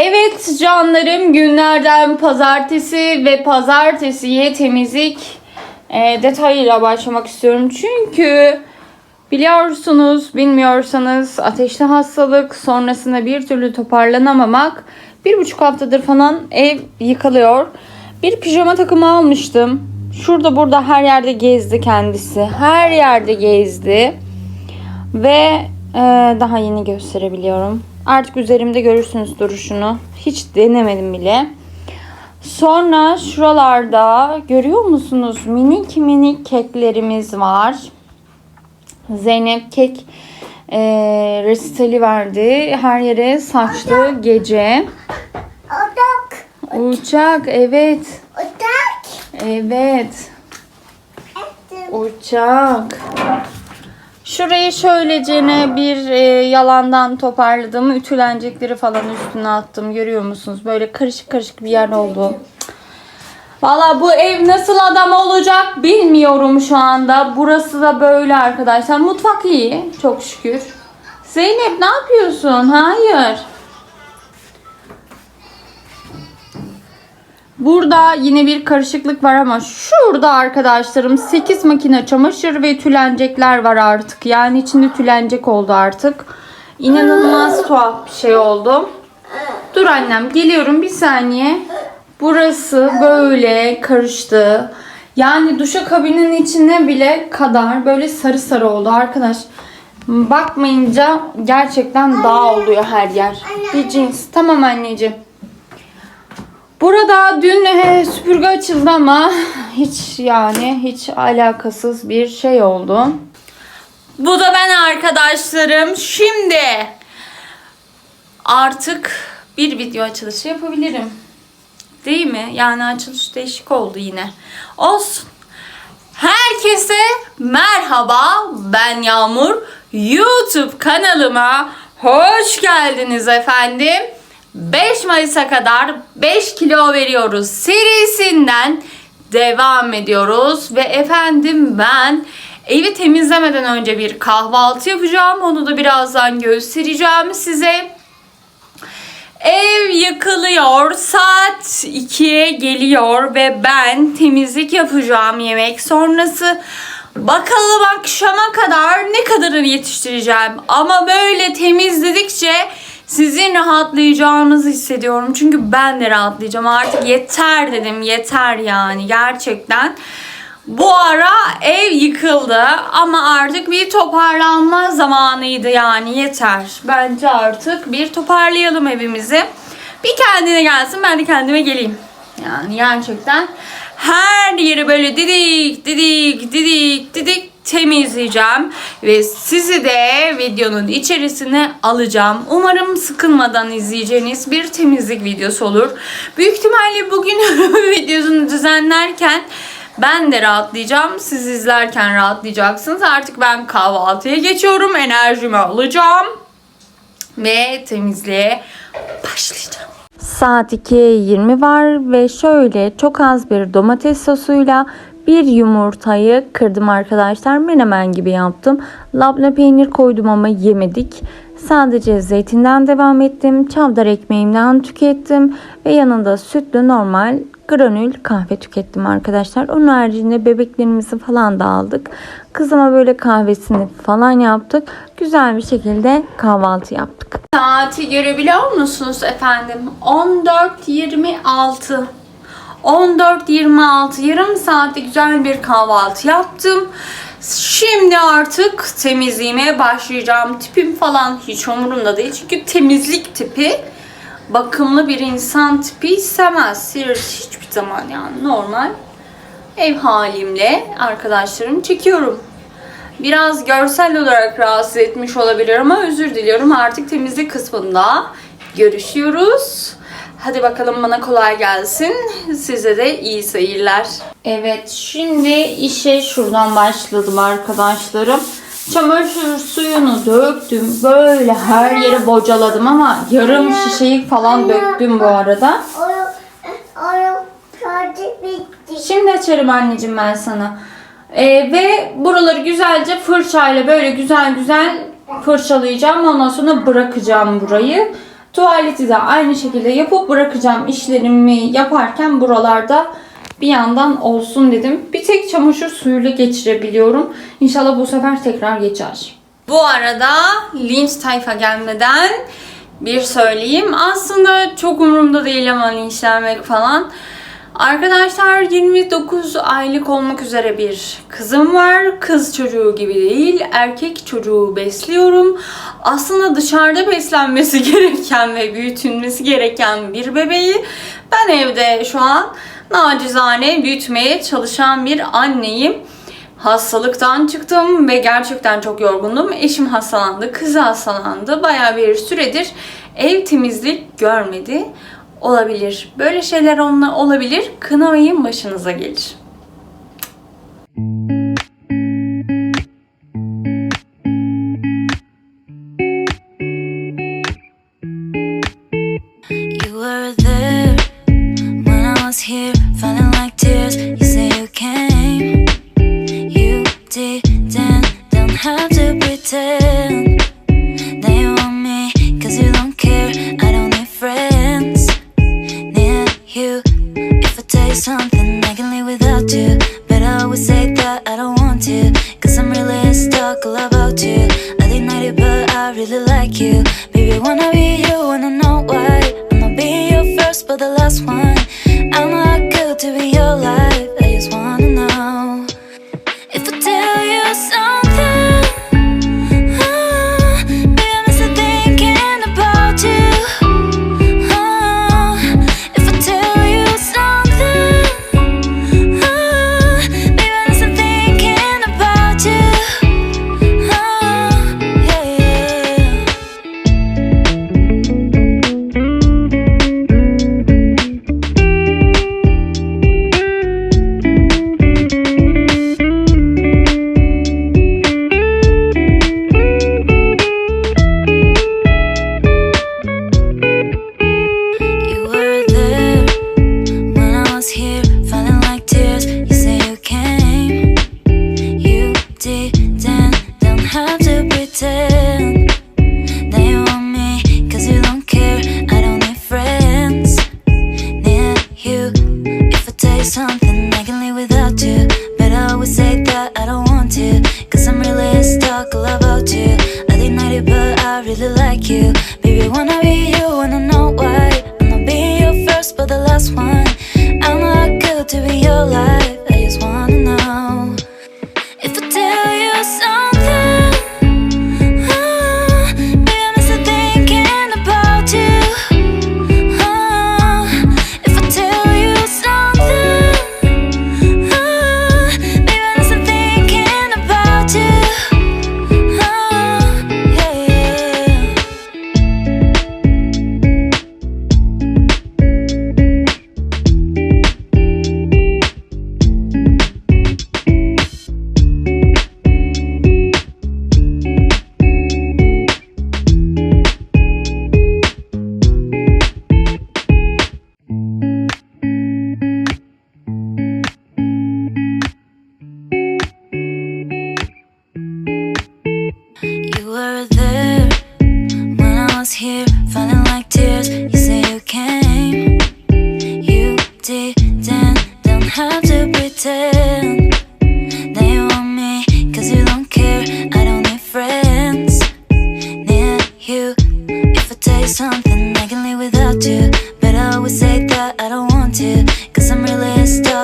Evet canlarım günlerden pazartesi ve pazartesiye temizlik e, detayıyla başlamak istiyorum. Çünkü biliyorsunuz bilmiyorsanız ateşli hastalık sonrasında bir türlü toparlanamamak bir buçuk haftadır falan ev yıkılıyor. Bir pijama takımı almıştım. Şurada burada her yerde gezdi kendisi. Her yerde gezdi. Ve e, daha yeni gösterebiliyorum. Artık üzerimde görürsünüz duruşunu. Hiç denemedim bile. Sonra şuralarda görüyor musunuz? Minik minik keklerimiz var. Zeynep kek e, resitali verdi. Her yere saçlı gece. Odak. Uçak evet. Odak. Evet. Uçak. Şurayı şöylecene bir e, yalandan toparladım. Ütülenecekleri falan üstüne attım. Görüyor musunuz? Böyle karışık karışık bir yer oldu. Valla bu ev nasıl adam olacak bilmiyorum şu anda. Burası da böyle arkadaşlar. Mutfak iyi. Çok şükür. Zeynep ne yapıyorsun? Hayır. Burada yine bir karışıklık var ama şurada arkadaşlarım 8 makine çamaşır ve tülenecekler var artık. Yani içinde tülenecek oldu artık. İnanılmaz tuhaf bir şey oldu. Dur annem geliyorum bir saniye. Burası böyle karıştı. Yani duşakabinin içine bile kadar böyle sarı sarı oldu arkadaş. Bakmayınca gerçekten dağ oluyor her yer. Bir cins. Tamam anneciğim. Burada dün e, süpürge açıldı ama hiç yani hiç alakasız bir şey oldu. Bu da ben arkadaşlarım. Şimdi artık bir video açılışı yapabilirim. Değil mi? Yani açılış değişik oldu yine. Olsun. Herkese merhaba. Ben Yağmur. YouTube kanalıma hoş geldiniz efendim. 5 Mayıs'a kadar 5 kilo veriyoruz serisinden devam ediyoruz. Ve efendim ben evi temizlemeden önce bir kahvaltı yapacağım. Onu da birazdan göstereceğim size. Ev yıkılıyor. Saat 2'ye geliyor ve ben temizlik yapacağım yemek sonrası. Bakalım akşama kadar ne kadarını yetiştireceğim. Ama böyle temizledikçe sizin rahatlayacağınızı hissediyorum. Çünkü ben de rahatlayacağım. Artık yeter dedim. Yeter yani gerçekten. Bu ara ev yıkıldı ama artık bir toparlanma zamanıydı yani yeter. Bence artık bir toparlayalım evimizi. Bir kendine gelsin ben de kendime geleyim. Yani gerçekten her yeri böyle didik didik didik didik temizleyeceğim ve sizi de videonun içerisine alacağım. Umarım sıkılmadan izleyeceğiniz bir temizlik videosu olur. Büyük ihtimalle bugün videosunu düzenlerken ben de rahatlayacağım. Siz izlerken rahatlayacaksınız. Artık ben kahvaltıya geçiyorum. Enerjimi alacağım. Ve temizliğe başlayacağım. Saat 2'ye 20 var ve şöyle çok az bir domates sosuyla bir yumurtayı kırdım arkadaşlar. Menemen gibi yaptım. Labne peynir koydum ama yemedik. Sadece zeytinden devam ettim. Çavdar ekmeğimden tükettim. Ve yanında sütlü normal granül kahve tükettim arkadaşlar. Onun haricinde bebeklerimizi falan da aldık. Kızıma böyle kahvesini falan yaptık. Güzel bir şekilde kahvaltı yaptık. Saati görebiliyor musunuz efendim? 14.26 14.26 yarım saatte güzel bir kahvaltı yaptım. Şimdi artık temizliğime başlayacağım. Tipim falan hiç umurumda değil. Çünkü temizlik tipi bakımlı bir insan tipi istemez. Serious hiçbir zaman yani normal ev halimle arkadaşlarım çekiyorum. Biraz görsel olarak rahatsız etmiş olabilir ama özür diliyorum. Artık temizlik kısmında görüşüyoruz. Hadi bakalım bana kolay gelsin. Size de iyi seyirler. Evet şimdi işe şuradan başladım arkadaşlarım. Çamaşır suyunu döktüm. Böyle her yere bocaladım ama yarım şişeyi falan döktüm bu arada. Şimdi açarım anneciğim ben sana. Ee, ve buraları güzelce fırçayla böyle güzel güzel fırçalayacağım. Ondan sonra bırakacağım burayı. Tuvaleti de aynı şekilde yapıp bırakacağım işlerimi yaparken buralarda bir yandan olsun dedim. Bir tek çamaşır suyuyla geçirebiliyorum. İnşallah bu sefer tekrar geçer. Bu arada linç tayfa gelmeden bir söyleyeyim. Aslında çok umurumda değil ama linçlenmek falan. Arkadaşlar 29 aylık olmak üzere bir kızım var. Kız çocuğu gibi değil, erkek çocuğu besliyorum. Aslında dışarıda beslenmesi gereken ve büyütülmesi gereken bir bebeği ben evde şu an nacizane büyütmeye çalışan bir anneyim. Hastalıktan çıktım ve gerçekten çok yorgundum. Eşim hastalandı, kızı hastalandı. Baya bir süredir ev temizlik görmedi olabilir. Böyle şeyler onunla olabilir. Kınamayın başınıza gelir. You were there when I was here something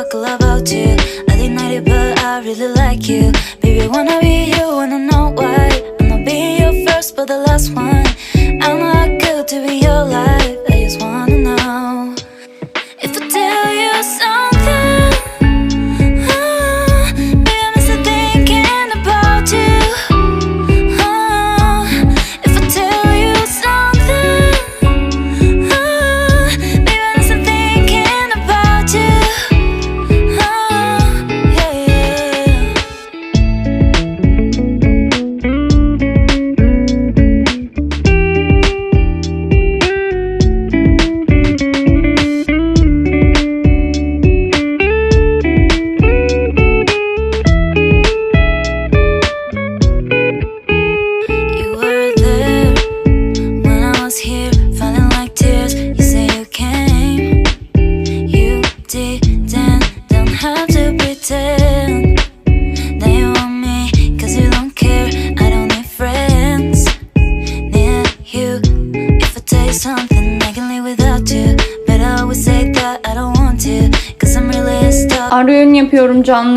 vocal about you. I deny it but I really like you. Baby wanna be you, wanna know why. I'm not being your first but the last one. I'm not good to be your life.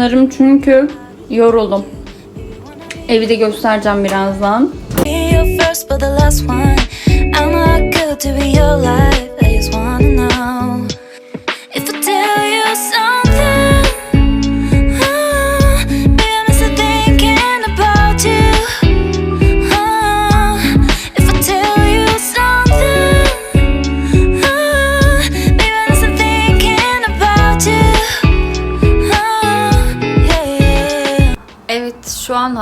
Canlarım çünkü yoruldum. Evi de göstereceğim birazdan. First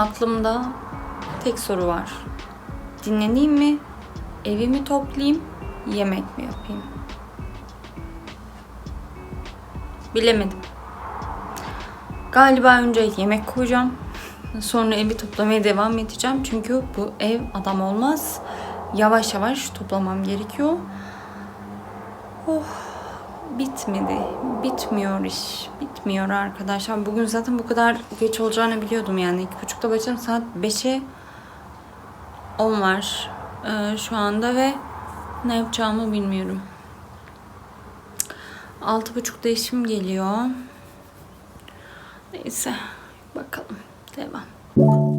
aklımda tek soru var. Dinleneyim mi? Evimi toplayayım? Yemek mi yapayım? Bilemedim. Galiba önce yemek koyacağım. Sonra evi toplamaya devam edeceğim. Çünkü bu ev adam olmaz. Yavaş yavaş toplamam gerekiyor. Oh, bitmedi. Bitmiyor iş. Bitmiyor arkadaşlar. Bugün zaten bu kadar geç olacağını biliyordum yani. İki buçukta başladım. Saat 5'e 10 var ee, şu anda ve ne yapacağımı bilmiyorum. Altı buçukta işim geliyor. Neyse bakalım. Devam.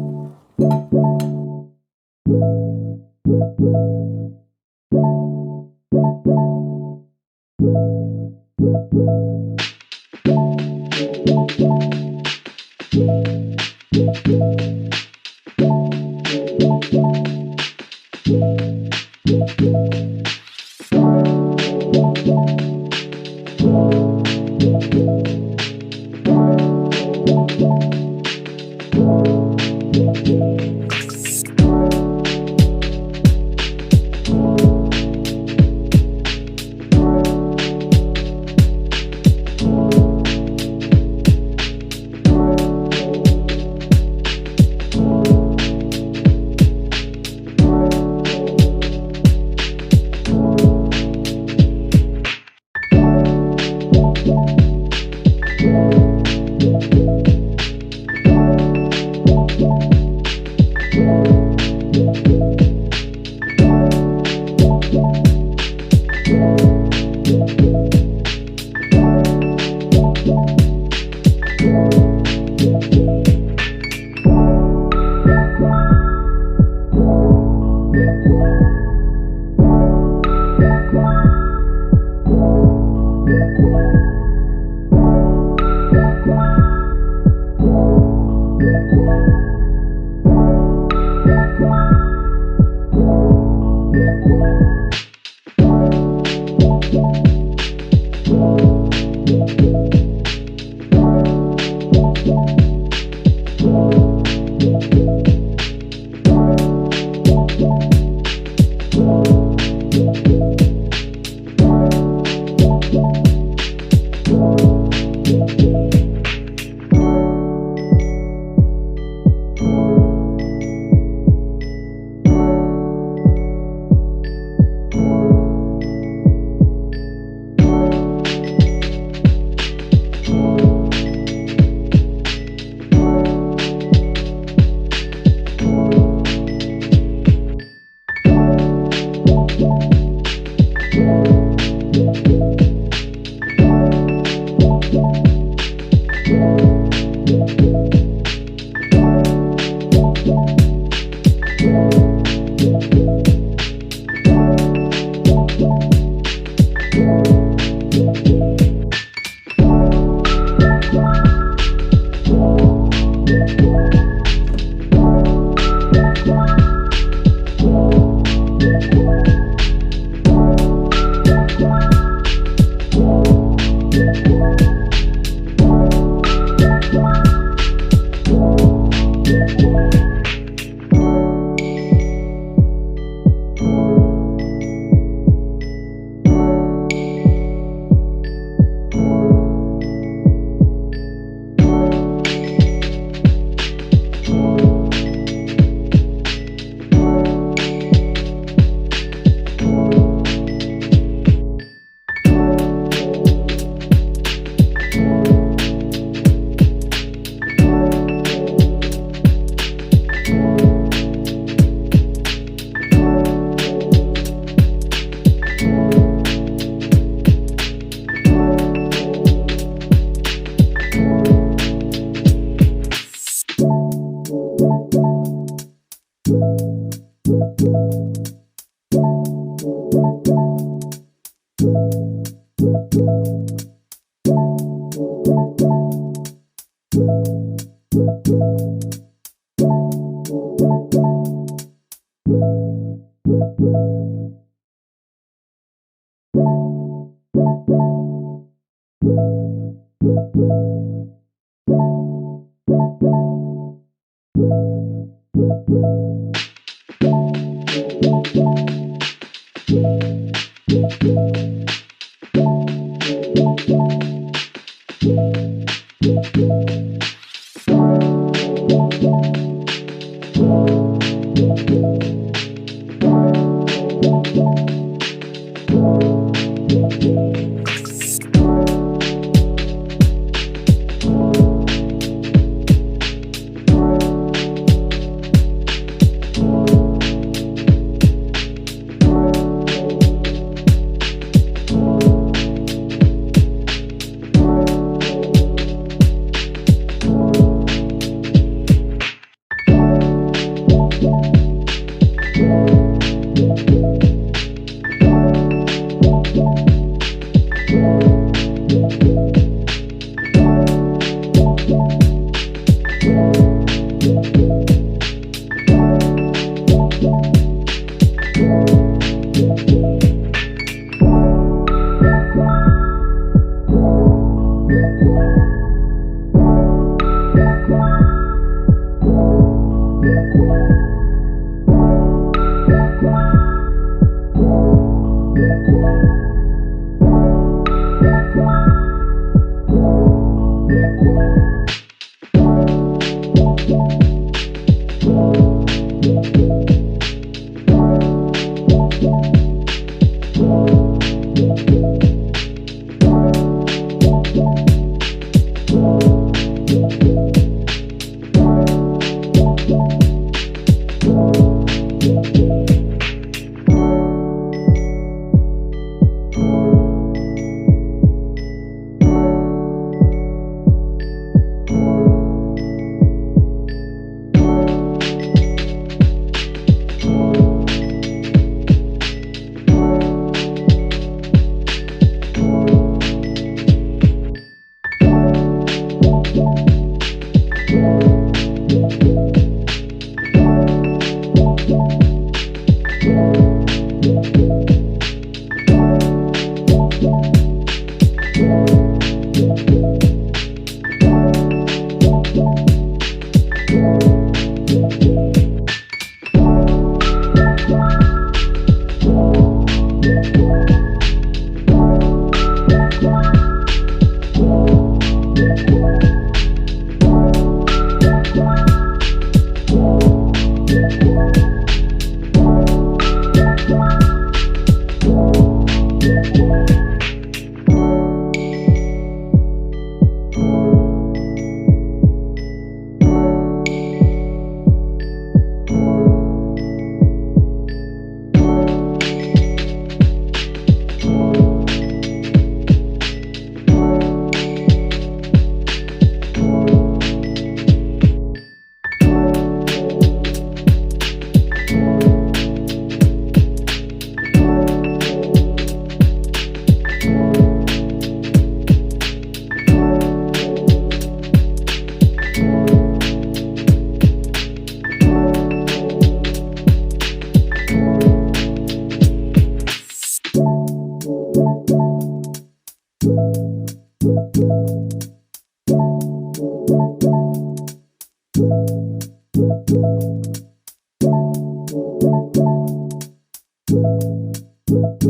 Thank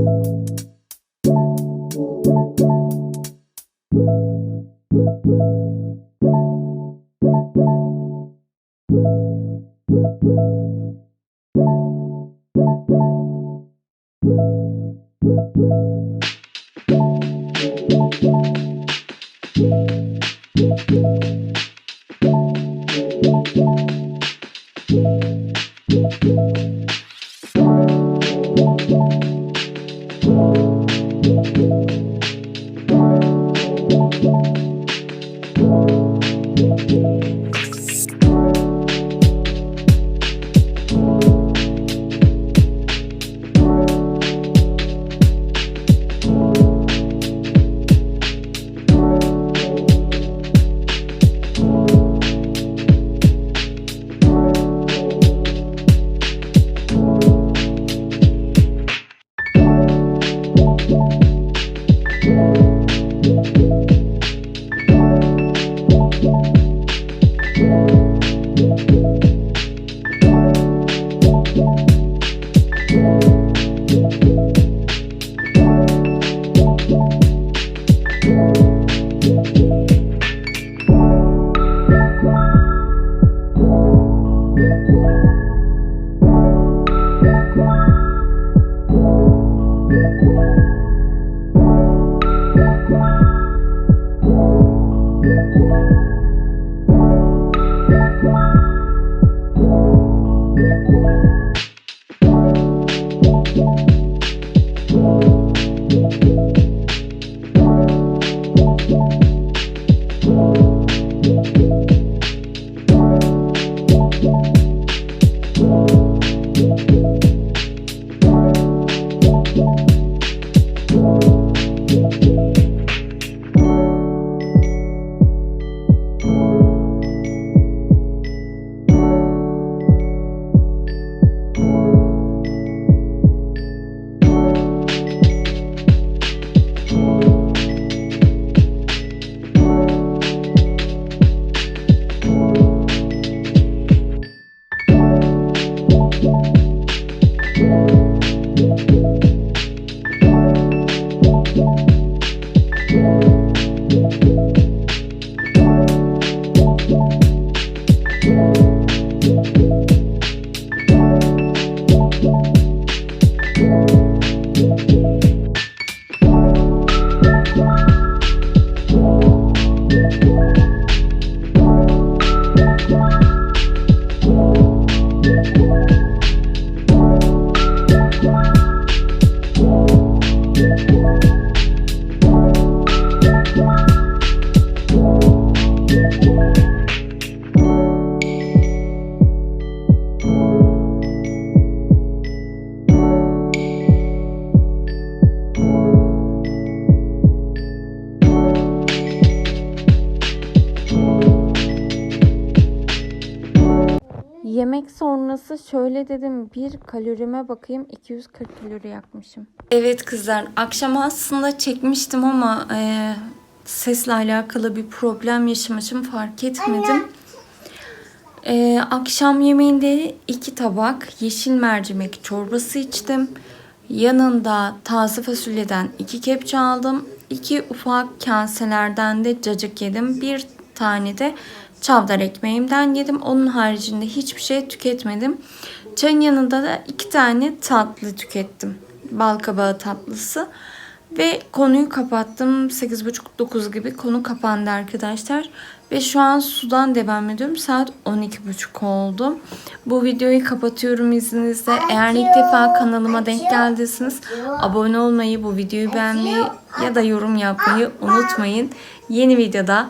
you. Yemek şöyle dedim bir kalorime bakayım 240 kalori yakmışım. Evet kızlar akşam aslında çekmiştim ama e, sesle alakalı bir problem yaşamışım fark etmedim. E, akşam yemeğinde iki tabak yeşil mercimek çorbası içtim. Yanında taze fasulyeden iki kepçe aldım. İki ufak kaselerden de cacık yedim. Bir tane de çavdar ekmeğimden yedim. Onun haricinde hiçbir şey tüketmedim. Çayın yanında da iki tane tatlı tükettim. Bal kabağı tatlısı. Ve konuyu kapattım. 8.30-9 gibi konu kapandı arkadaşlar. Ve şu an sudan devam ediyorum. Saat 12.30 oldu. Bu videoyu kapatıyorum izninizle. Eğer ilk defa kanalıma denk geldiyseniz abone olmayı, bu videoyu beğenmeyi ya da yorum yapmayı unutmayın. Yeni videoda